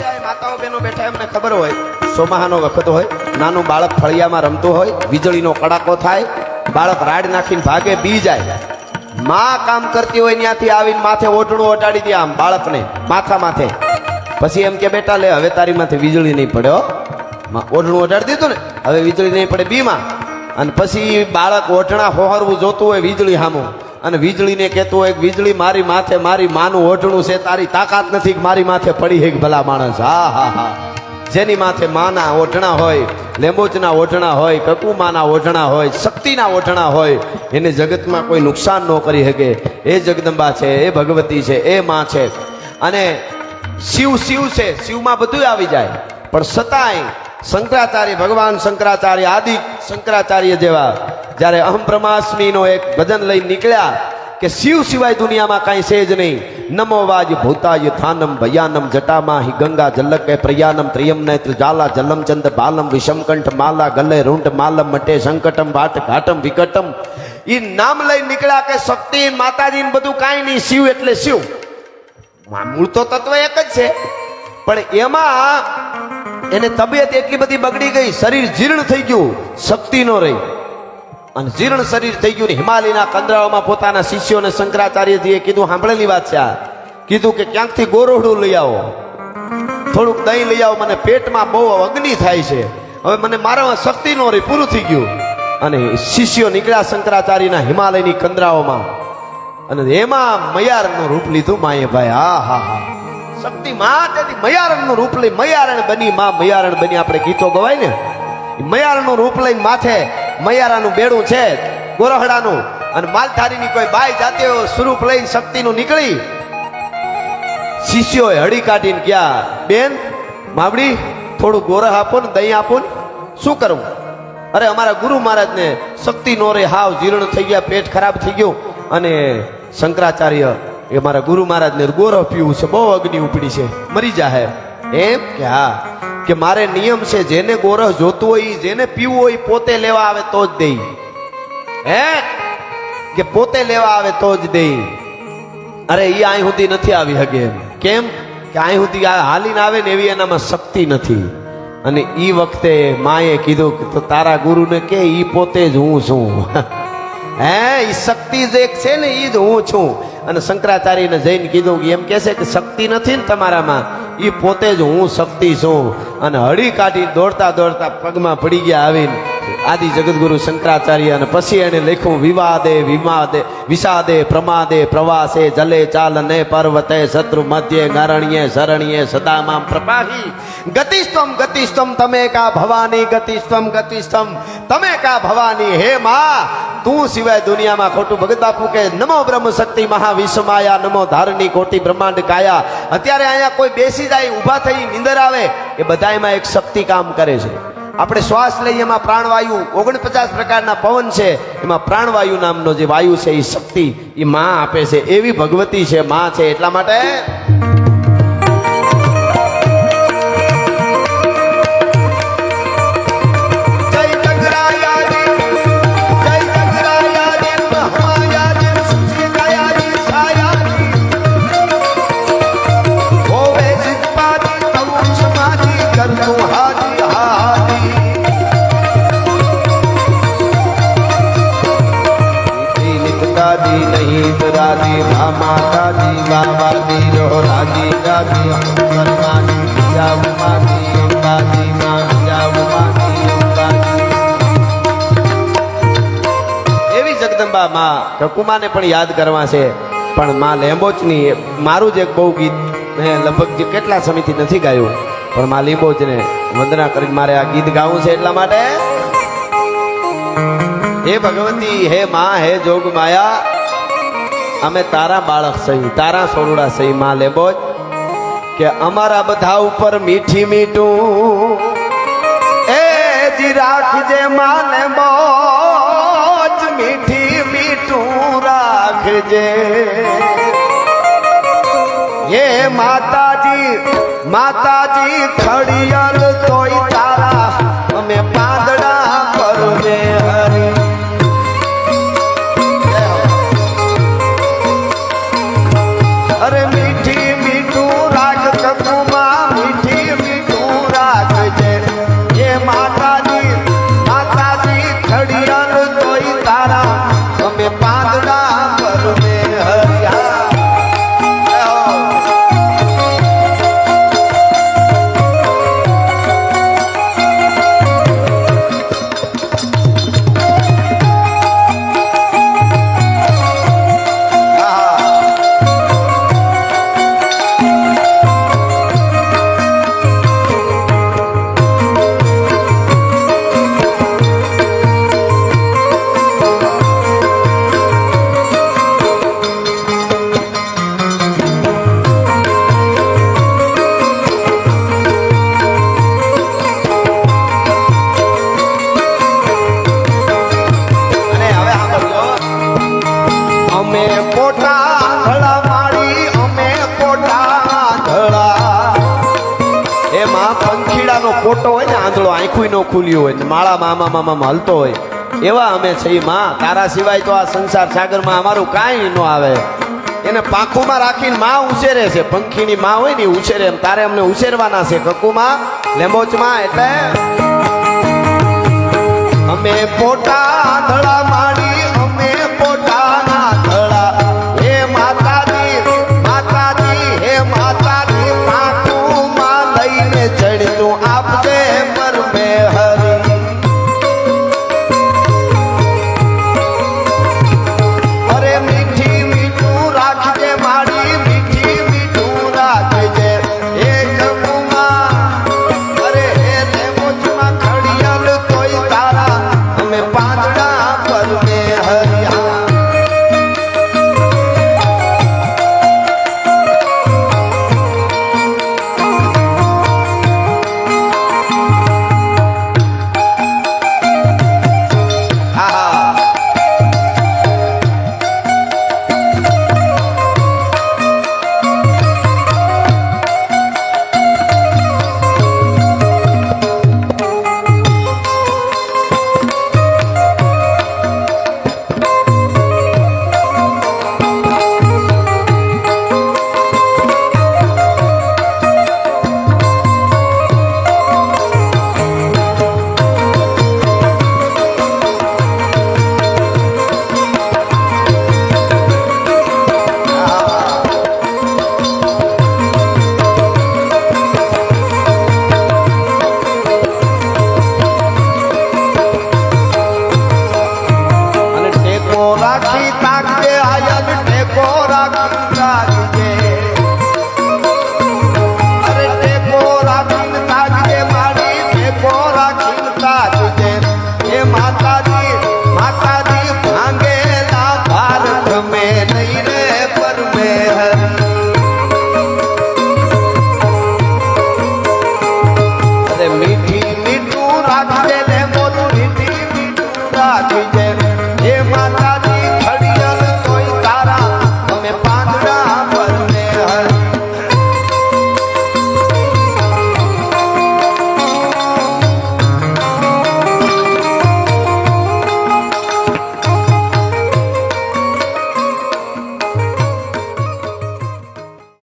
આ માતાઓ બેઠા, એમને ખબર હોય સોમાહાનો વખત હોય, નાનું બાળક ફળિયામાં રમતું હોય, વીજળીનો કડાકો થાય, બાળક રાડ નાખીને ભાગે, બી માં કામ કરતી હોય, ત્યાંથી આવીને માથે ઓઢણું ઓટાડી દે આમ બાળકને, માથા માથે. પછી એમ કે, બેટા, લે, હવે તારી માથે વીજળી નહીં પડ્યો ઓઢણું ઓઢાડી દીધું ને, હવે વીજળી નહીં પડે, બીમાં. અને પછી બાળક ઓઢણા, હોહરવું જોતું હોય, વીજળી સામું અને વીજળીને કહેતું હોય વીજળી મારી માથે, મારી માનું ઓઢણું છે, તારી તાકાત નથી મારી માથે પડી હે ભલા માણસ. હા હા હા. જેની માથે માના ઓઢણા હોય લેંબોચના ઓઢણા હોય, કકુમાના ઓઢણા હોય, શક્તિના ઓઢણા હોય, એને જગતમાં કોઈ નુકસાન ન કરી શકે. એ જગદંબા છે, એ ભગવતી છે, એ માં છે. અને શિવ શિવ છે, શિવમાં બધું આવી જાય. પણ છતાંય શંકરાચાર્ય, ભગવાન શંકરાચાર્ય, આદિ શંકરાચાર્ય જેવા જ્યારે અહમ બ્રહ્માસ્મીનો એક ભજન લઈ નીકળ્યા કે શિવ સિવાય દુનિયામાં કાંઈ છે જ નહીં. નમો વાજ ભૂતાય થાનમ ભયાનમ જટામાં હિ ગંગા જલ્લકે પ્રયાનમ ત્રિયમ નેત્ર જાલા જલમ ચંદ બાલમ વિષમકંઠ માલા ગલે રૂંઢ માલમ મટે સંકટમ વાટ ઘાટમ વિકટમ. એ નામ લઈ નીકળ્યા કે શક્તિ, માતાજી બધું કાંઈ નહીં, શિવ એટલે શિવ. મૂળ તો તત્વ એક જ છે. પણ એમાં એને તબિયત એટલી બધી બગડી ગઈ, શરીર જીર્ણ થઈ ગયું, શક્તિ નો રહી. અને જીર્ણ શરીર થઈ ગયું હિમાલયના કંદરાઓમાં પોતાના શિષ્યોને શંકરાચાર્યજીએ કીધું, સાંભળેલી વાત છે આ. કીધું કે, ક્યાંકથી ગોરોહડું લઈ આવો. થોડુંક દહીં લઈ આવો, મને પેટમાં બહુ અગ્નિ થાય છે. હવે મને મારામાં શક્તિ નો રહી, પૂરું થઈ ગયું. અને શિષ્યો નીકળ્યા શંકરાચાર્યના હિમાલયની કંદરાઓમાં. અને એમાં મયારનું રૂપ લીધું માએ ભાઈ હા હા. હા શક્તિ માં તેથી મયારણનું રૂપ લઈ મયારણ બની, માં મયારણ બની. આપણે ગીતો ગવાય ને? મયારણનું રૂપ લઈને માથે મયારાનું બેડું છે, ગોરહડાનું. અને માલધારીની કોઈ બાય જાતે સ્વરૂપ લઈ શક્તિનું નીકળી. શિષ્યોએ હળી કાઢીને ગયા, બેન, માવડી, થોડું ગોરહ આપો ને દહીં આપો ને. શું કરવું અરે, અમારા ગુરુ મહારાજને શક્તિ નો રે, હાવ જીર્ણ થઈ ગયા, પેટ ખરાબ થઈ ગયું. અને શંકરાચાર્ય એ મારા ગુરુ મહારાજને ગોરહ પીવું છે, બહુ અગ્નિ ઉપડી છે, મરી જાહે. એમ કે, હા. કે મારે નિયમ છે, જેને ગોરસ જોતું હોય જેને પીવું હોય પોતે લેવા આવે તો જ દઈ. હે? કે પોતે લેવા આવે તો જ દઈ. અરે એ અહીં સુધી નથી આવી હગે કેમ? કે અહીં સુધી હાલીને આવે ને એવી એનામાં શક્તિ નથી. અને એ વખતે માએ કીધું કે તો તારા ગુરુને કે એ પોતે જ હું છું. હે એ શક્તિ જ એક છે ને એ જ હું છું. અને શંકરાચાર્યને જઈને કીધું કે એમ કહેશે કે શક્તિ નથી ને તમારામાં. એ પોતે જ હું શક્તિ છું. અને હળી કાઢી દોડતા દોડતા પગમાં પડી ગયા આવીને. આદિ જગદગુરુ શંકરાચાર્ય અને પછી એને લખ્યું, વિવાદે વિમાદે, વિષાદે પ્રમાદે પ્રવાસે જલે ચાલને પર્વતે શત્રુ મધ્યે ગારણ્યે શરણ્યે સદામામ પ્રપાહી. ગતિસ્તમ ગતિસ્તમ તમે કા ભવાની ગતિસ્તમ ગતિસ્તમ તમે કા ભવાની હે માં? તું સિવાય દુનિયામાં ખોટું ભગત બાપુ કે નમો બ્રહ્મ શક્તિ મહાવિશ્વમાયા, નમો ધારણી કોટી બ્રહ્માંડ કાયા. અત્યારે અહીંયા કોઈ બેસી જાય, ઊભા થઈ, નીંદર આવે, એ બધા એમાં એક શક્તિ કામ કરે છે. આપણે શ્વાસ લઈએ એમાં પ્રાણવાયુ, ઓગણપચાસ પ્રકારના પવન છે, એમાં પ્રાણવાયુ નામનો જે વાયુ છે એ શક્તિ એ માં આપે છે, એવી ભગવતી છે, માં છે, એટલા માટે એવી માં કકુમાને પણ યાદ કરવા છે પણ માં લેંબોચની મારું જ એક બહુ ગીત મેં લગભગ કેટલા સમયથી નથી ગાયું. પણ માં લીંબોચને વંદના કરીને મારે આ ગીત ગાવું છે એટલા માટે. હે ભગવતી, હે માં, હે જોગ માયા, અમે તારા બાળક સહી, તારા સોરડા સહી, માં લેબોચ કે અમારા બધા ઉપર મીઠી મીઠું. એ જી રાખજે માં મોજ રાખજે હે માતાજી માતાજી ખડિયાલ તોય એમાં પંખીડાનો ફોટો હોય ને, આંધળો આંખું નો ખુલ્યું હોય માળા મામા મામા હલતો હોય. એવા અમે છીએ માં. તારા સિવાય તો આ સંસાર સાગરમાં અમારું કાંઈ ન આવે. એને પાંખોમાં રાખીને માં ઉછેરે છે. પંખીની માં હોય ને ઉછેરે. એમ તારે અમને ઉછેરવાના છે કકુમાં. લેમોચમાં એટલે અમે પોટા ધડા માડી Don't have તાકજે આયન ટેકો રાખી.